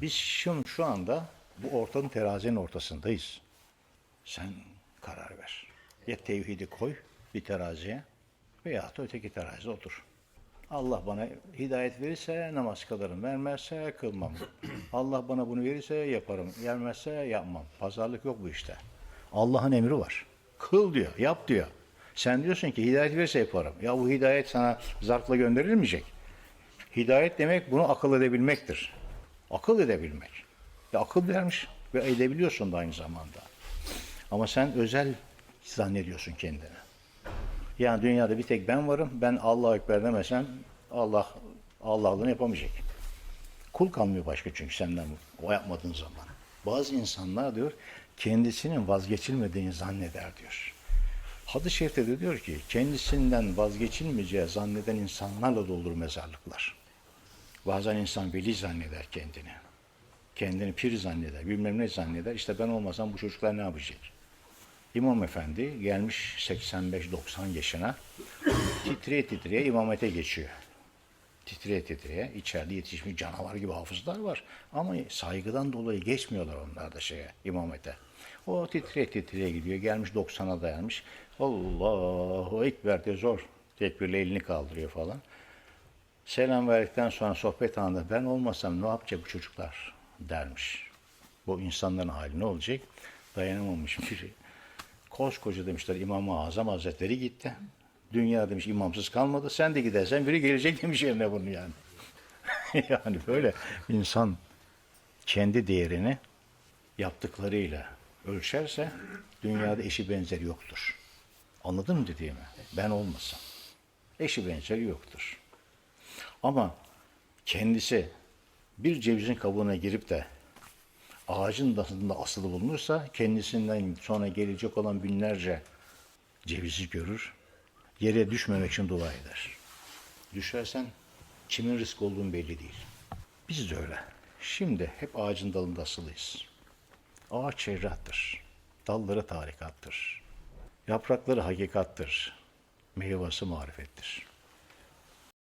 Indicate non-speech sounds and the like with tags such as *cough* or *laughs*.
Biz şu, şu anda bu ortanın terazinin ortasındayız. Sen karar ver. Ya tevhidi koy bir teraziye veya da öteki terazide otur. Allah bana hidayet verirse namaz kılarım, vermezse kılmam. Allah bana bunu verirse yaparım, vermezse yapmam. Pazarlık yok bu işte. Allah'ın emri var. Kıl diyor, yap diyor. Sen diyorsun ki hidayet verirse yaparım. Ya bu hidayet sana zarfla gönderilmeyecek. Hidayet demek bunu akıl edebilmektir. Akıl edebilmek. Ya akıl vermiş ve edebiliyorsun da aynı zamanda. Ama sen özel zannediyorsun kendini. Yani dünyada bir tek ben varım. Ben Allahu Ekber demesem Allah Allah'lığını yapamayacak. Kul kalmıyor başka çünkü senden o yapmadığın zaman. Bazı insanlar diyor kendisinin vazgeçilmediğini zanneder diyor. Hadis-i şerifte de diyor ki kendisinden vazgeçilmeyeceği zanneden insanlarla doldur mezarlıklar. Bazen insan veli zanneder kendini. Kendini pir zanneder, bilmem ne zanneder. İşte ben olmasam bu çocuklar ne yapacak? İmam Efendi gelmiş 85-90 yaşına titreye titreye imamete geçiyor. Titreye titreye içeride yetişmiş canavar gibi hafızlar var. Ama saygıdan dolayı geçmiyorlar onlar da şeye imamete. O titreye titreye gidiyor. Gelmiş 90'a dayanmış. Allahu Ekber diye zor. Tekbirle elini kaldırıyor falan. Selam verdikten sonra sohbet anında ben olmasam ne yapacak bu çocuklar dermiş. Bu insanların hali ne olacak? Dayanamamış biri. Koskoca demişler İmam-ı Azam Hazretleri gitti. Dünya demiş imamsız kalmadı. Sen de gidersen biri gelecek demiş yerine bunu yani. *laughs* yani böyle insan kendi değerini yaptıklarıyla ölçerse dünyada eşi benzeri yoktur. Anladın mı dediğimi? Ben olmasam. Eşi benzeri yoktur. Ama kendisi bir cevizin kabuğuna girip de ağacın dalında asılı bulunursa kendisinden sonra gelecek olan binlerce cevizi görür. Yere düşmemek için dua eder. Düşersen kimin risk olduğunu belli değil. Biz de öyle. Şimdi hep ağacın dalında asılıyız. Ağaç şerrattır. Dalları tarikattır. Yaprakları hakikattır. Meyvesi marifettir.